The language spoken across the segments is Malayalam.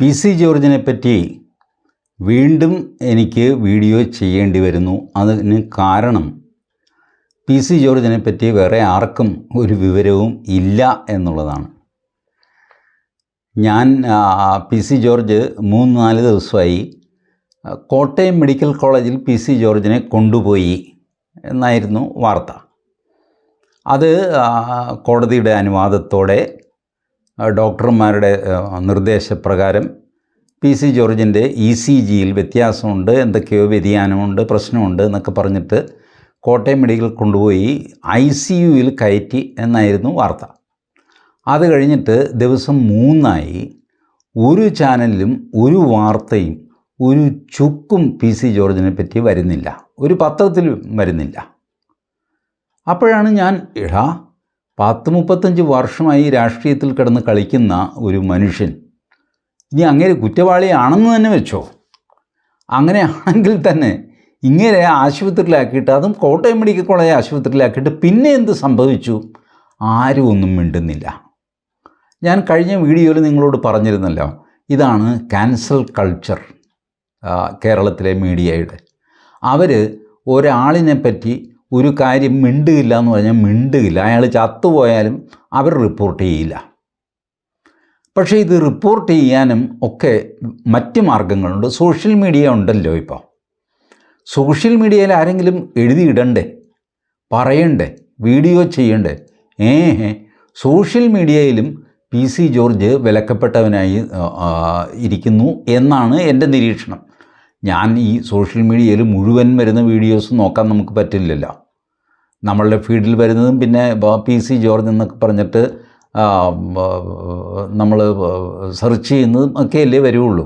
പി സി ജോർജിനെ പറ്റി വീണ്ടും എനിക്ക് വീഡിയോ ചെയ്യേണ്ടി വരുന്നു. അതിന് കാരണം പി സി ജോർജിനെ പറ്റി വേറെ ആർക്കും ഒരു വിവരവും ഇല്ല എന്നുള്ളതാണ്. ഞാൻ പി സി ജോർജ് മൂന്ന് നാല് ദിവസമായി കോട്ടയം മെഡിക്കൽ കോളേജിൽ പി സി ജോർജിനെ കൊണ്ടുപോയി എന്നായിരുന്നു വാർത്ത. അത് കോടതിയുടെ അനുവാദത്തോടെ ഡോക്ടർമാരുടെ നിർദ്ദേശപ്രകാരം പി സി ജോർജിന്റെ ഇ സി ജിയിൽ വ്യത്യാസമുണ്ട് എന്തൊക്കെയോ വ്യതിയാനമുണ്ട് പ്രശ്നമുണ്ട് എന്നൊക്കെ പറഞ്ഞിട്ട് കോട്ടയം മെഡിക്കൽ കൊണ്ടുപോയി ഐ സി യുയിൽ കയറ്റി എന്നായിരുന്നു വാർത്ത. അത് കഴിഞ്ഞിട്ട് ദിവസം മൂന്നായി ഒരു ചാനലിലും ഒരു വാർത്തയും ഒരു ചുക്കും പി സി ജോർജിനെ പറ്റി വരുന്നില്ല. ഒരു പത്രത്തിലും വരുന്നില്ല. അപ്പോഴാണ് ഞാൻ എടാ പത്ത് മുപ്പത്തഞ്ച് വർഷമായി രാഷ്ട്രീയത്തിൽ കിടന്ന് കളിക്കുന്ന ഒരു മനുഷ്യൻ. ഇനി അങ്ങനെ കുറ്റവാളിയാണെന്ന് തന്നെ വെച്ചോ? അങ്ങനെ അങ്ങനെയാണെങ്കിൽ തന്നെ ഇങ്ങനെ ആശുപത്രിയിലാക്കിയിട്ട് അതും കോട്ടയം മെഡിക്കൽ കോളേജ് ആശുപത്രിയിലാക്കിയിട്ട് പിന്നെ എന്ത് സംഭവിച്ചു? ആരും ഒന്നും മിണ്ടുന്നില്ല. ഞാൻ കഴിഞ്ഞ വീഡിയോയിൽ നിങ്ങളോട് പറഞ്ഞിരുന്നല്ലോ ഇതാണ് ക്യാൻസൽ കൾച്ചർ കേരളത്തിലെ മീഡിയയുടെ. അവർ ഒരാളിനെ പറ്റി ഒരു കാര്യം മിണ്ടുകില്ല എന്ന് പറഞ്ഞാൽ മിണ്ടുകില്ല അയാൾ ചത്തുപോയാലും അവർ റിപ്പോർട്ട് ചെയ്യില്ല. പക്ഷേ ഇത് റിപ്പോർട്ട് ചെയ്യാനും ഒക്കെ മറ്റ് മാർഗങ്ങളുണ്ട്. സോഷ്യൽ മീഡിയ ഉണ്ടല്ലോ ഇപ്പോൾ സോഷ്യൽ മീഡിയയിൽ ആരെങ്കിലും എഴുതിയിടണ്ടേ? പറയണ്ടേ? വീഡിയോ ചെയ്യണ്ടേ? ഏഹ് സോഷ്യൽ മീഡിയയിലും പി സി ജോർജ് വിലക്കപ്പെട്ടവനായി ഇരിക്കുന്നു എന്നാണ് എന്റെ നിരീക്ഷണം. ഞാൻ ഈ സോഷ്യൽ മീഡിയയിൽ മുഴുവൻ വരുന്ന വീഡിയോസ് നോക്കാൻ നമുക്ക് പറ്റില്ലല്ലോ. നമ്മളുടെ ഫീൽഡിൽ വരുന്നതും പിന്നെ പി സി ജോർജ് എന്നൊക്കെ പറഞ്ഞിട്ട് നമ്മൾ സെർച്ച് ചെയ്യുന്നതും ഒക്കെയല്ലേ വരുള്ളൂ.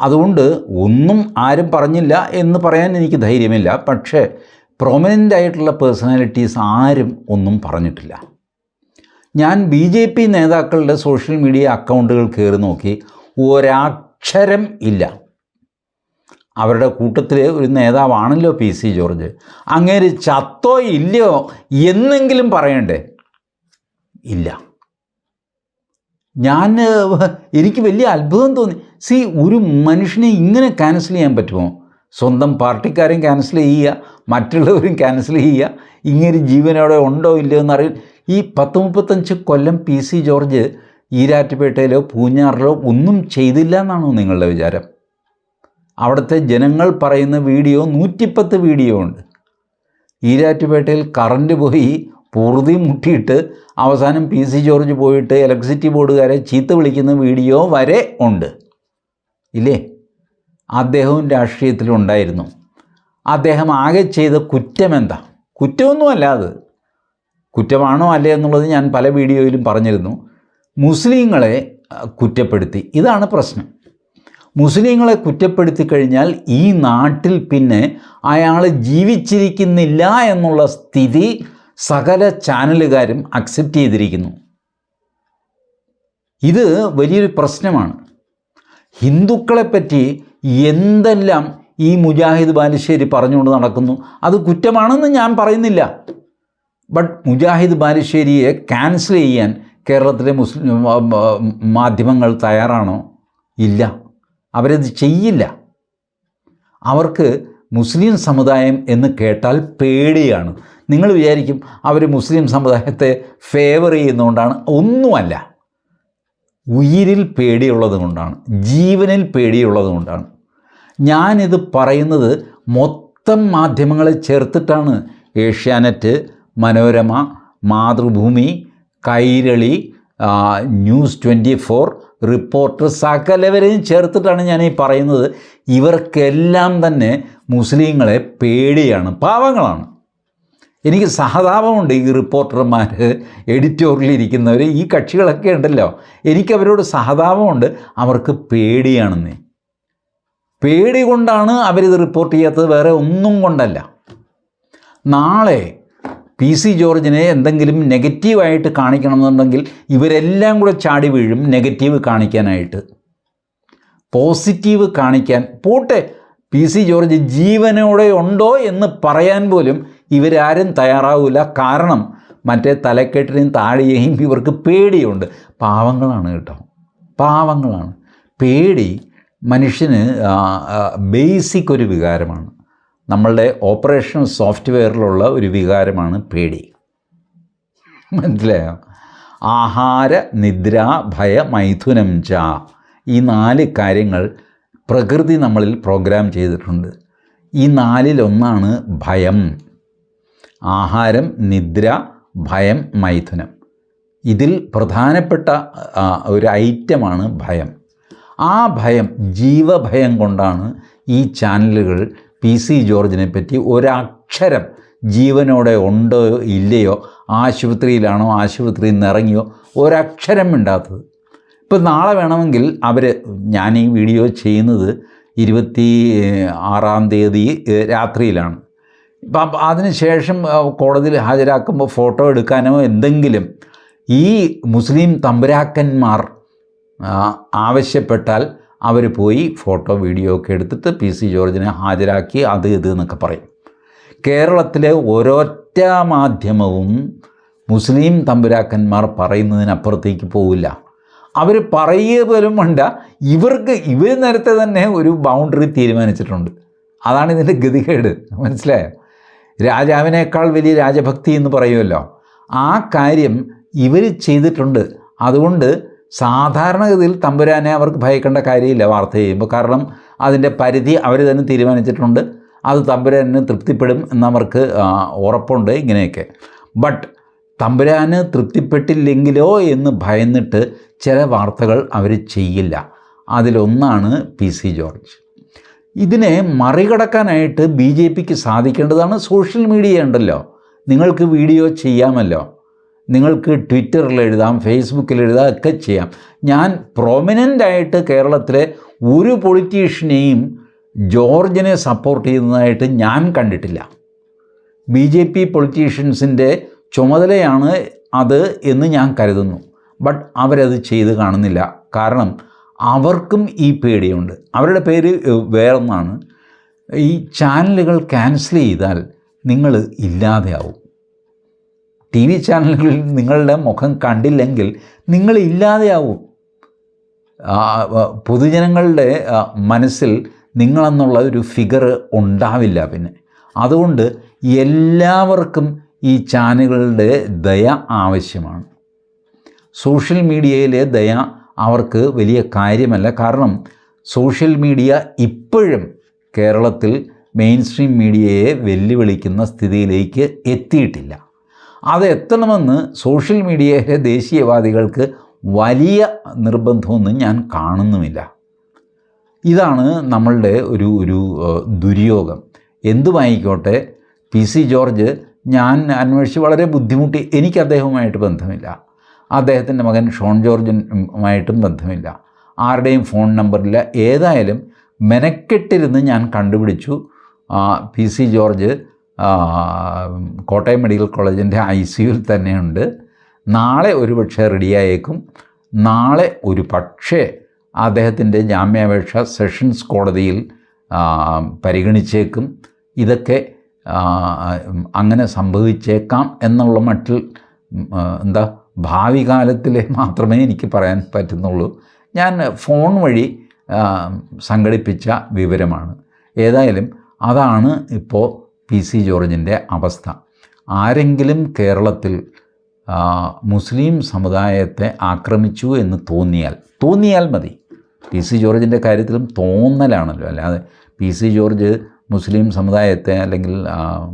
അതുകൊണ്ട് ഒന്നും ആരും പറഞ്ഞില്ല എന്ന് പറയാൻ എനിക്ക് ധൈര്യമില്ല. പക്ഷേ പ്രൊമനന്റ് ആയിട്ടുള്ള പേഴ്സണാലിറ്റീസ് ആരും ഒന്നും പറഞ്ഞിട്ടില്ല. ഞാൻ ബി ജെ പി നേതാക്കളുടെ സോഷ്യൽ മീഡിയ അക്കൗണ്ടുകൾ കയറി നോക്കി. ഒരക്ഷരം ഇല്ല. അവരുടെ കൂട്ടത്തിൽ ഒരു നേതാവാണല്ലോ പി സി ജോർജ്. അങ്ങേര് ചത്തോ ഇല്ലയോ എന്നെങ്കിലും പറയണ്ടേ? ഇല്ല. ഞാൻ എനിക്ക് വലിയ അത്ഭുതം തോന്നി. സി ഒരു മനുഷ്യനെ ഇങ്ങനെ ക്യാൻസൽ ചെയ്യാൻ പറ്റുമോ? സ്വന്തം പാർട്ടിക്കാരും ക്യാൻസൽ ചെയ്യുക മറ്റുള്ളവരും ക്യാൻസൽ ചെയ്യുക ഇങ്ങനെ ജീവനോടെ ഉണ്ടോ ഇല്ലയോ എന്നറിയ? ഈ പത്ത് മുപ്പത്തഞ്ച് കൊല്ലം പി സി ജോർജ് ഈരാറ്റുപേട്ടയിലോ പൂഞ്ഞാറിലോ ഒന്നും ചെയ്തില്ല എന്നാണോ നിങ്ങളുടെ വിചാരം? അവിടുത്തെ ജനങ്ങൾ പറയുന്ന വീഡിയോ നൂറ്റിപ്പത്ത് വീഡിയോ ഉണ്ട്. ഈരാറ്റുപേട്ടയിൽ കറണ്ട് പോയി പൂർതി മുട്ടിയിട്ട് അവസാനം പി സി ജോർജ് പോയിട്ട് ഇലക്ട്രിസിറ്റി ബോർഡുകാരെ ചീത്ത വിളിക്കുന്ന വീഡിയോ വരെ ഉണ്ട്. ഇല്ലേ? അദ്ദേഹവും രാഷ്ട്രീയത്തിലുണ്ടായിരുന്നു അദ്ദേഹം ആകെ ചെയ്ത കുറ്റം എന്താ? കുറ്റമൊന്നുമല്ല അത്. കുറ്റമാണോ അല്ലേ എന്നുള്ളത് ഞാൻ പല വീഡിയോയിലും പറഞ്ഞിരുന്നു. മുസ്ലിങ്ങളെ കുറ്റപ്പെടുത്തി. ഇതാണ് പ്രശ്നം. മുസ്ലിങ്ങളെ കുറ്റപ്പെടുത്തി കഴിഞ്ഞാൽ ഈ നാട്ടിൽ പിന്നെ അയാൾ ജീവിച്ചിരിക്കുന്നില്ല എന്നുള്ള സ്ഥിതി സകല ചാനലുകാരും അക്സെപ്റ്റ് ചെയ്തിരിക്കുന്നു. ഇത് വലിയൊരു പ്രശ്നമാണ്. ഹിന്ദുക്കളെ പറ്റി എന്തെല്ലാം ഈ മുജാഹിദ് ബാലുശ്ശേരി പറഞ്ഞുകൊണ്ട് നടക്കുന്നു? അത് കുറ്റമാണെന്ന് ഞാൻ പറയുന്നില്ല. ബട്ട് മുജാഹിദ് ബാലുശ്ശേരിയെ ക്യാൻസൽ ചെയ്യാൻ കേരളത്തിലെ മുസ്ലിം മാധ്യമങ്ങൾ തയ്യാറാണോ? ഇല്ല. അവരത് ചെയ്യില്ല. അവർക്ക് മുസ്ലിം സമുദായം എന്ന് കേട്ടാൽ പേടിയാണ്. നിങ്ങൾ വിചാരിക്കും അവർ മുസ്ലിം സമുദായത്തെ ഫേവർ ചെയ്യുന്നതുകൊണ്ടാണ്. ഒന്നുമല്ല. ഉയിരിൽ പേടിയുള്ളത് കൊണ്ടാണ്. ജീവനിൽ പേടിയുള്ളത് കൊണ്ടാണ്. ഞാനിത് പറയുന്നത് മൊത്തം മാധ്യമങ്ങളെ ചേർത്തിട്ടാണ്. Asianet Manorama Mathrubhumi Kairali news twenty four reporter സകലവരെയും ചേർത്തിട്ടാണ് ഞാൻ ഈ പറയുന്നത്. ഇവർക്കെല്ലാം തന്നെ മുസ്ലിങ്ങളെ പേടിയാണ് പാവങ്ങളാണ്. എനിക്ക് സഹതാപമുണ്ട് ഈ റിപ്പോർട്ടർമാർ എഡിറ്റോറിയലിരിക്കുന്നവർ ഈ കക്ഷികളൊക്കെ ഉണ്ടല്ലോ. എനിക്കവരോട് സഹതാപമുണ്ട് അവർക്ക് പേടിയാണെന്ന്. പേടി കൊണ്ടാണ് അവരിത് റിപ്പോർട്ട് ചെയ്യാത്തത് വേറെ ഒന്നും കൊണ്ടല്ല. നാളെ പി സി ജോർജിനെ എന്തെങ്കിലും നെഗറ്റീവായിട്ട് കാണിക്കണമെന്നുണ്ടെങ്കിൽ ഇവരെല്ലാം കൂടെ ചാടി വീഴും നെഗറ്റീവ് കാണിക്കാനായിട്ട്. പോസിറ്റീവ് കാണിക്കാൻ പോട്ടെ പി സി ജോർജ് ജീവനോടെ ഉണ്ടോ എന്ന് പറയാൻ പോലും ഇവരാരും തയ്യാറാവില്ല കാരണം മറ്റേ തലക്കെട്ടിനെയും താഴെയും ഇവർക്ക് പേടിയുണ്ട്. പാവങ്ങളാണ് കേട്ടോ. പാവങ്ങളാണ്. പേടി മനുഷ്യന് ബേസിക് ഒരു വികാരമാണ്. നമ്മളുടെ ഓപ്പറേഷൻ സോഫ്റ്റ്വെയറിലുള്ള ഒരു വികാരമാണ് പേടി. മനസ്സിലായോ? ആഹാര നിദ്ര ഭയ മൈഥുനം ച ഈ നാല് കാര്യങ്ങൾ പ്രകൃതി നമ്മളിൽ പ്രോഗ്രാം ചെയ്തിട്ടുണ്ട്. ഈ നാലിലൊന്നാണ് ഭയം. ആഹാരം നിദ്ര ഭയം മൈഥുനം. ഇതിൽ പ്രധാനപ്പെട്ട ഒരു ഐറ്റമാണ് ഭയം. ആ ഭയം ജീവഭയം കൊണ്ടാണ് ഈ ചാനലുകൾ പി സി ജോർജിനെ പറ്റി ഒരക്ഷരം ജീവനോടെ ഉണ്ടോ ഇല്ലയോ ആശുപത്രിയിലാണോ ആശുപത്രിയിൽ നിന്ന് ഇറങ്ങിയോ ഒരക്ഷരം മിണ്ടാത്തത്. ഇപ്പം നാളെ വേണമെങ്കിൽ അവർ ഞാൻ ഈ വീഡിയോ ചെയ്യുന്നത് ഇരുപത്തി ആറാം തീയതി രാത്രിയിലാണ്. ഇപ്പം അതിനുശേഷം കോടതിയിൽ ഹാജരാക്കുമ്പോൾ ഫോട്ടോ എടുക്കാനോ എന്തെങ്കിലും ഈ മുസ്ലിം തമ്പുരാക്കന്മാർ ആവശ്യപ്പെട്ടാൽ അവർ പോയി ഫോട്ടോ വീഡിയോ ഒക്കെ എടുത്തിട്ട് പി സി ജോർജിനെ ഹാജരാക്കി അത് ഇത് എന്നൊക്കെ പറയും. കേരളത്തിലെ ഒരൊറ്റ മാധ്യമവും മുസ്ലിം തമ്പുരാക്കന്മാർ പറയുന്നതിനപ്പുറത്തേക്ക് പോവില്ല. അവർ പറയുക പോലും വേണ്ട. ഇവർക്ക് ഇവർ നേരത്തെ തന്നെ ഒരു ബൗണ്ടറി തീരുമാനിച്ചിട്ടുണ്ട്. അതാണ് ഇതിന്റെ ഗതികേട്. മനസ്സിലായോ? രാജാവിനേക്കാൾ വലിയ രാജഭക്തി എന്ന് പറയുമല്ലോ. ആ കാര്യം ഇവർ ചെയ്തിട്ടുണ്ട്. അതുകൊണ്ട് സാധാരണഗതിയിൽ തമ്പുരാനെ അവർക്ക് ഭയക്കേണ്ട കാര്യമില്ല വാർത്ത ചെയ്യുമ്പോൾ. കാരണം അതിന്റെ പരിധി അവർ തന്നെ തീരുമാനിച്ചിട്ടുണ്ട്. അത് തമ്പുരാനെ തൃപ്തിപ്പെടും എന്നവർക്ക് ഉറപ്പുണ്ട് ഇങ്ങനെയൊക്കെ. ബട്ട് തമ്പുരാന് തൃപ്തിപ്പെട്ടില്ലെങ്കിലോ എന്ന് ഭയന്നിട്ട് ചില വാർത്തകൾ അവർ ചെയ്യില്ല. അതിലൊന്നാണ് പി സി ജോർജ്. ഇതിനെ മറികടക്കാനായിട്ട് ബി ജെ പിക്ക് സാധിക്കേണ്ടതാണ് സോഷ്യൽ മീഡിയ ഉണ്ടല്ലോ. നിങ്ങൾക്ക് വീഡിയോ ചെയ്യാമല്ലോ. നിങ്ങൾക്ക് ട്വിറ്ററിൽ എഴുതാം ഫേസ്ബുക്കിൽ എഴുതാം ഒക്കെ ചെയ്യാം. ഞാൻ പ്രൊമിനന്റ് ആയിട്ട് കേരളത്തിലെ ഒരു പൊളിറ്റീഷ്യനെയും ജോർജിനെ സപ്പോർട്ട് ചെയ്യുന്നതായിട്ട് ഞാൻ കണ്ടിട്ടില്ല. ബി ജെ പി പൊളിറ്റീഷ്യൻസിന്റെ ചുമതലയാണ് അത് എന്ന് ഞാൻ കരുതുന്നു. ബട്ട് അവരത് ചെയ്ത് കാണുന്നില്ല. കാരണം അവർക്കും ഈ പേടിയുണ്ട്. അവരുടെ പേര് വേറൊന്നാണ്. ഈ ചാനലുകൾ ക്യാൻസൽ ചെയ്താൽ നിങ്ങൾ ഇല്ലാതെയാവും. ടി വി ചാനലുകളിൽ നിങ്ങളുടെ മുഖം കണ്ടില്ലെങ്കിൽ നിങ്ങൾ ഇല്ലാതെയാവും. പൊതുജനങ്ങളുടെ മനസ്സിൽ നിങ്ങളെന്നുള്ള ഒരു ഫിഗർ ഉണ്ടാവില്ല പിന്നെ. അതുകൊണ്ട് എല്ലാവർക്കും ഈ ചാനലുകളുടെ ദയ ആവശ്യമാണ്. സോഷ്യൽ മീഡിയയിലെ ദയ അവർക്ക് വലിയ കാര്യമല്ല. കാരണം സോഷ്യൽ മീഡിയ ഇപ്പോഴും കേരളത്തിൽ മെയിൻ സ്ട്രീം മീഡിയയെ വെല്ലുവിളിക്കുന്ന സ്ഥിതിയിലേക്ക് എത്തിയിട്ടില്ല. അത് എത്തണമെന്ന് സോഷ്യൽ മീഡിയയിലെ ദേശീയവാദികൾക്ക് വലിയ നിർബന്ധമൊന്നും ഞാൻ കാണുന്നുമില്ല. ഇതാണ് നമ്മളുടെ ഒരു ഒരു ദുര്യോഗം. എന്തുമായിക്കോട്ടെ പി സി ജോർജ് ഞാൻ അന്വേഷിച്ച് വളരെ ബുദ്ധിമുട്ടി. എനിക്ക് അദ്ദേഹവുമായിട്ട് ബന്ധമില്ല. അദ്ദേഹത്തിന്റെ മകൻ ഷോൺ ജോർജുമായിട്ടും ബന്ധമില്ല. ആരുടെയും ഫോൺ നമ്പറില്ല. ഏതായാലും മെനക്കെട്ടിരുന്ന് ഞാൻ കണ്ടുപിടിച്ചു. P C George Kottayam medical കോളേജിന്റെ ഐ സിയുൽ തന്നെയുണ്ട്. നാളെ ഒരു പക്ഷേ റെഡിയായേക്കും. നാളെ ഒരു പക്ഷേ അദ്ദേഹത്തിന്റെ ജാമ്യാപേക്ഷ സെഷൻസ് കോടതിയിൽ പരിഗണിച്ചേക്കും. ഇതൊക്കെ അങ്ങനെ സംഭവിച്ചേക്കാം എന്നുള്ള മട്ടിൽ എന്താ ഭാവി കാലത്തിലെ മാത്രമേ എനിക്ക് പറയാൻ പറ്റുന്നുള്ളൂ. ഞാൻ ഫോൺ വഴി സംഘടിപ്പിച്ച വിവരമാണ്. ഏതായാലും അതാണ് ഇപ്പോൾ പി സി ജോർജിന്റെ അവസ്ഥ. ആരെങ്കിലും കേരളത്തിൽ മുസ്ലിം സമുദായത്തെ ആക്രമിച്ചു എന്ന് തോന്നിയാൽ തോന്നിയാൽ മതി. പി സി ജോർജിന്റെ കാര്യത്തിലും തോന്നലാണല്ലോ. അല്ലാതെ പി സി ജോർജ് മുസ്ലിം സമുദായത്തെ അല്ലെങ്കിൽ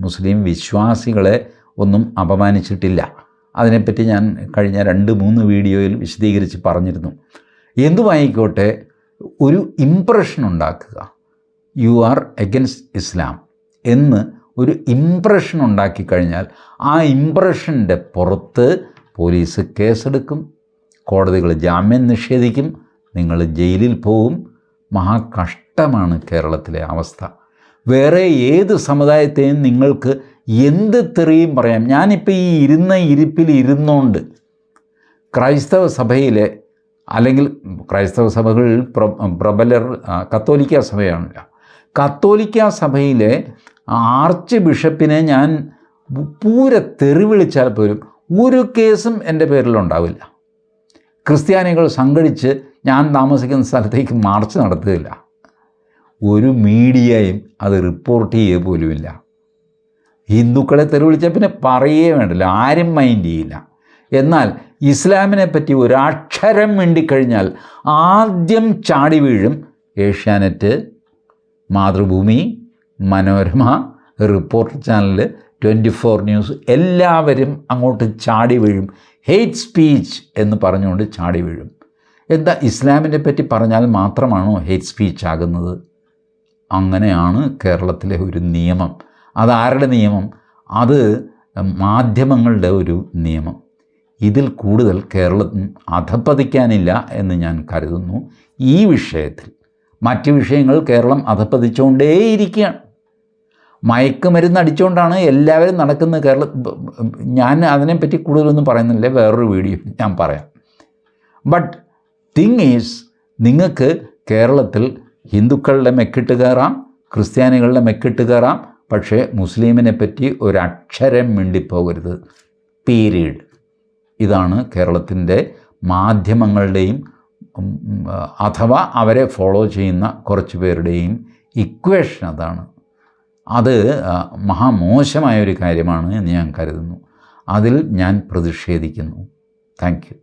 മുസ്ലിം വിശ്വാസികളെ ഒന്നും അപമാനിച്ചിട്ടില്ല. അതിനെപ്പറ്റി ഞാൻ കഴിഞ്ഞ രണ്ട് മൂന്ന് വീഡിയോയിൽ വിശദീകരിച്ച് പറഞ്ഞിരുന്നു. എന്തുമായിക്കോട്ടെ ഒരു ഇമ്പ്രഷൻ ഉണ്ടാക്കുക. യു ആർ എഗൻസ്റ്റ് ഇസ്ലാം എന്ന് ഒരു ഇമ്പ്രഷൻ ഉണ്ടാക്കി കഴിഞ്ഞാൽ ആ ഇമ്പ്രഷന്റെ പുറത്ത് പോലീസ് കേസെടുക്കും കോടതികൾ ജാമ്യം നിഷേധിക്കും നിങ്ങൾ ജയിലിൽ പോവും. മഹാകഷ്ടമാണ് കേരളത്തിലെ അവസ്ഥ. വേറെ ഏത് സമുദായത്തെയും നിങ്ങൾക്ക് എന്ത് തെറിയും പറയാം. ഞാനിപ്പോൾ ഈ ഇരുന്ന ഇരിപ്പിൽ ഇരുന്നുകൊണ്ട് ക്രൈസ്തവ സഭയിലെ അല്ലെങ്കിൽ ക്രൈസ്തവ സഭകളിൽ പ്ര- പ്രബലർ കത്തോലിക്ക സഭയാണല്ലോ. കത്തോലിക്ക സഭയിലെ ആർച്ച് ബിഷപ്പിനെ ഞാൻ പൂര തെറി വിളിച്ചാൽ പോലും ഒരു കേസും എന്റെ പേരിലുണ്ടാവില്ല ക്രിസ്ത്യാനികൾ സംഘടിച്ച് ഞാൻ താമസിക്കുന്ന സ്ഥലത്തേക്ക് മാർച്ച് നടത്തുകയില്ല. ഒരു മീഡിയയും അത് റിപ്പോർട്ട് ചെയ്യുക പോലുമില്ല. ഹിന്ദുക്കളെ തെറി വിളിച്ചാൽ പിന്നെ പറയേ വേണ്ടല്ലോ ആരും മൈൻഡ് ചെയ്യില്ല. എന്നാൽ ഇസ്ലാമിനെ പറ്റി ഒരക്ഷരം മിണ്ടിക്കഴിഞ്ഞാൽ ആദ്യം ചാടി വീഴും Asianet Mathrubhumi Manorama Reporter channel twenty four news എല്ലാവരും അങ്ങോട്ട് ചാടി വീഴും. ഹെയ്റ്റ് സ്പീച്ച് എന്ന് പറഞ്ഞുകൊണ്ട് ചാടി വീഴും. എന്താ ഇസ്ലാമിനെ പറ്റി പറഞ്ഞാൽ മാത്രമാണോ ഹെയ്റ്റ് സ്പീച്ച് ആകുന്നത്? അങ്ങനെയാണ് കേരളത്തിലെ ഒരു നിയമം. അതാരുടെ നിയമം? അത് മാധ്യമങ്ങളുടെ ഒരു നിയമം. ഇതിൽ കൂടുതൽ കേരളത്തിൽ അധപ്പതിക്കാനില്ല എന്ന് ഞാൻ കരുതുന്നു. ഈ വിഷയത്തിൽ മറ്റ് വിഷയങ്ങൾ കേരളം അധപ്പതിച്ചുകൊണ്ടേയിരിക്കുകയാണ് മയക്കുമരുന്ന് അടിച്ചുകൊണ്ടാണ് എല്ലാവരും നടക്കുന്നത് കേരള ഞാൻ അതിനെപ്പറ്റി കൂടുതലൊന്നും പറയുന്നില്ല. വേറൊരു വീഡിയോ ഞാൻ പറയാം. ബട്ട് തിങ് ഈസ് നിങ്ങൾക്ക് കേരളത്തിൽ ഹിന്ദുക്കളുടെ മെക്കിട്ട് കയറാം ക്രിസ്ത്യാനികളുടെ മെക്കിട്ട് കയറാം പക്ഷേ മുസ്ലിമിനെ പറ്റി ഒരക്ഷരം മിണ്ടിപ്പോകരുത്. പീരീഡ് ഇതാണ് കേരളത്തിന്റെ മാധ്യമങ്ങളുടെയും അഥവാ അവരെ ഫോളോ ചെയ്യുന്ന കുറച്ച് പേരുടെയും ഇക്വേഷൻ അതാണ്. അത് മഹാമോശമായ ഒരു കാര്യമാണ് എന്ന് ഞാൻ കരുതുന്നു. അതിൽ ഞാൻ പ്രതിഷേധിക്കുന്നു. താങ്ക്